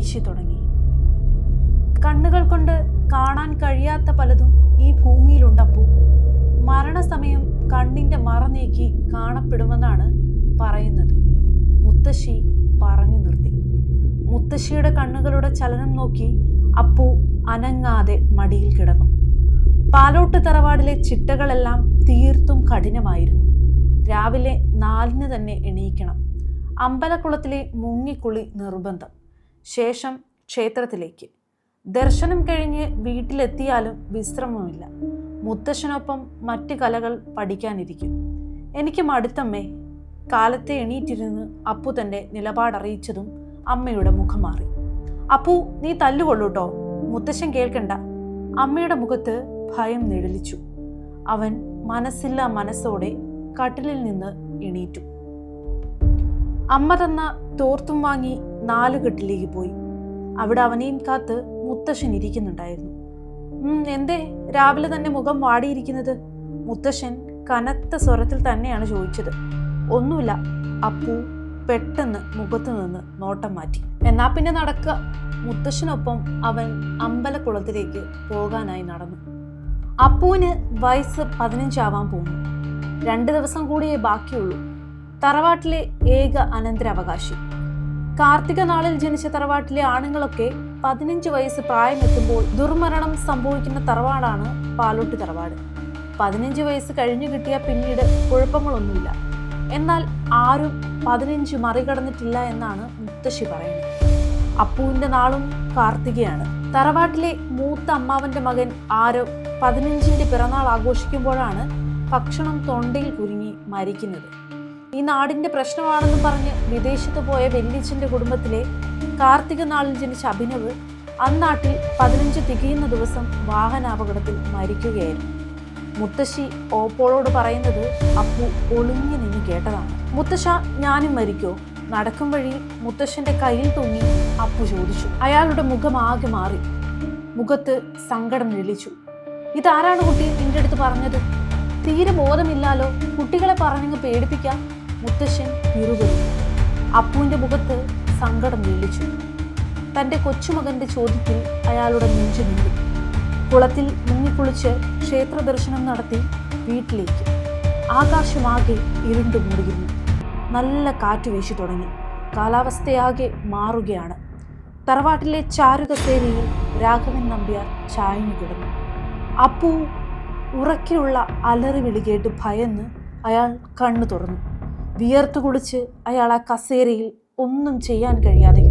വീശി തുടങ്ങി. കണ്ണുകൾ കൊണ്ട് കാണാൻ കഴിയാത്ത പലതും ഈ ഭൂമിയിലുണ്ടപ്പൂ. മരണസമയം കണ്ണിന്റെ മറ നീക്കി കാണപ്പെടുമെന്നാണ് പറയുന്നത്. മുത്തശ്ശി പറഞ്ഞു നിർത്തി. മുത്തശ്ശിയുടെ കണ്ണുകളുടെ ചലനം നോക്കി അപ്പു അനങ്ങാതെ മടിയിൽ കിടന്നു. പാലോട്ട് തറവാടിലെ ചിട്ടകളെല്ലാം തീർത്തും കഠിനമായിരുന്നു. രാവിലെ നാലിന് തന്നെ എണീക്കണം. അമ്പലക്കുളത്തിലെ മുങ്ങിക്കുളി നിർബന്ധം. ശേഷം ക്ഷേത്രത്തിലേക്ക്. ദർശനം കഴിഞ്ഞ് വീട്ടിലെത്തിയാലും വിശ്രമമില്ല മുത്തശ്ശനൊപ്പം മറ്റ് കലകൾ പഠിക്കാനിരിക്കും. എനിക്ക് മടുത്തമ്മേ കാലത്തെ എണീറ്റിരുന്ന് അപ്പു തന്റെ നിലപാടറിയിച്ചതും അമ്മയുടെ മുഖം മാറി. അപ്പു നീ തല്ലുകൊള്ളൂട്ടോ? മുത്തശ്ശൻ കേൾക്കണ്ട. അമ്മയുടെ മുഖത്ത് ഭയം നിഴലിച്ചു. അവൻ മനസ്സില്ല മനസ്സോടെ കട്ടിലിൽ നിന്ന് എണീറ്റു. അമ്മ തന്ന തോർത്തും വാങ്ങി നാലുകെട്ടിലേക്ക് പോയി. അവിടെ അവനെയും കാത്ത് മുത്തശ്ശൻ ഇരിക്കുന്നുണ്ടായിരുന്നു. എന്തേ? രാവിലെ തന്നെ മുഖം വാടിയിരിക്കുന്നത്? മുത്തശ്ശൻ കനത്ത സ്വരത്തിൽ തന്നെയാണ് ചോദിച്ചത്. ഒന്നുമില്ല അപ്പു പെട്ടെന്ന് മുഖത്ത് നിന്ന് നോട്ടം മാറ്റി. എന്നാ പിന്നെ നടക്കുക. മുത്തശ്ശനൊപ്പം അവൻ അമ്പലക്കുളത്തിലേക്ക് പോകാനായി നടന്നു. അപ്പുവിന് വയസ്സ് പതിനഞ്ചാവാൻ പോകുന്നു. രണ്ട് ദിവസം കൂടിയേ ബാക്കിയുള്ളൂ. തറവാട്ടിലെ ഏക അനന്തരാവകാശി. കാർത്തിക നാളിൽ ജനിച്ച തറവാട്ടിലെ ആണുങ്ങളൊക്കെ പതിനഞ്ച് വയസ്സ് പ്രായമെത്തുമ്പോൾ ദുർമരണം സംഭവിക്കുന്ന തറവാടാണ് പാലോട്ടി തറവാട്. പതിനഞ്ച് വയസ്സ് കഴിഞ്ഞു കിട്ടിയ പിന്നീട് കുഴപ്പങ്ങളൊന്നുമില്ല. എന്നാൽ ആരും പതിനഞ്ച് മറികടന്നിട്ടില്ല എന്നാണ് മുത്തശ്ശി പറയുന്നത്. അപ്പുവിന്റെ നാളും കാർത്തികയാണ്. തറവാട്ടിലെ മൂത്ത അമ്മാവന്റെ മകൻ ആരോ പതിനഞ്ചിന്റെ പിറന്നാൾ ആഘോഷിക്കുമ്പോഴാണ് ഭക്ഷണം തൊണ്ടയിൽ കുരുങ്ങി മരിക്കുന്നത്. ഈ നാടിന്റെ പ്രശ്നമാണെന്ന് പറഞ്ഞ് വിദേശത്ത് പോയ വെല്ലിച്ചിന്റെ കുടുംബത്തിലെ കാർത്തിക നാളിൽ ജനിച്ച അഭിനവ് അന്നാട്ടിൽ പതിനഞ്ച് തികയുന്ന ദിവസം വാഹനാപകടത്തിൽ മരിക്കുകയായിരുന്നു. മുത്തശ്ശി ഓപ്പോളോട് പറയുന്നത് അപ്പു ഒളിഞ്ഞു നിന്ന് കേട്ടതാണ്. മുത്തശ്ശ ഞാനും മരിക്കോ. നടക്കും വഴി മുത്തശ്ശന്റെ കയ്യിൽ തൂങ്ങി അപ്പു ചോദിച്ചു. അയാളുടെ മുഖം ആകെ മാറി. മുഖത്ത് സങ്കടം നിളിച്ചു ഇതാരാണ് കുട്ടി? നിന്റെ അടുത്ത് പറഞ്ഞത്? തീരെ ബോധമില്ലാലോ? കുട്ടികളെ പറഞ്ഞങ്ങ് പേടിപ്പിക്കാം. മുത്തശ്ശൻ പിറുപിറു അപ്പുവിന്റെ മുഖത്ത് സങ്കടം വീളിച്ചു തന്റെ കൊച്ചുമകന്റെ ചോദ്യത്തിൽ അയാളുടെ നെഞ്ചു നീറി കുളത്തിൽ മുങ്ങിക്കുളിച്ച് ക്ഷേത്ര ദർശനം നടത്തി വീട്ടിലേക്ക്. ആകാശമാകെ ഇരുണ്ടു മൂടിയിരുന്നു. നല്ല കാറ്റ് വീശി തുടങ്ങി. കാലാവസ്ഥയാകെ മാറുകയാണ്. തറവാട്ടിലെ ചാരുകസേരിയിൽ രാഘവൻ നമ്പ്യാർ ചായഞ്ഞു കിടന്നു. അപ്പു ഉറക്കിലുള്ള അലറി വിളികേട്ട് ഭയന്ന് അയാൾ കണ്ണു തുറന്നു. വിയർത്തു കുളിച്ച് അയാൾ ആ കസേരയിൽ ഒന്നും ചെയ്യാൻ കഴിയാതെ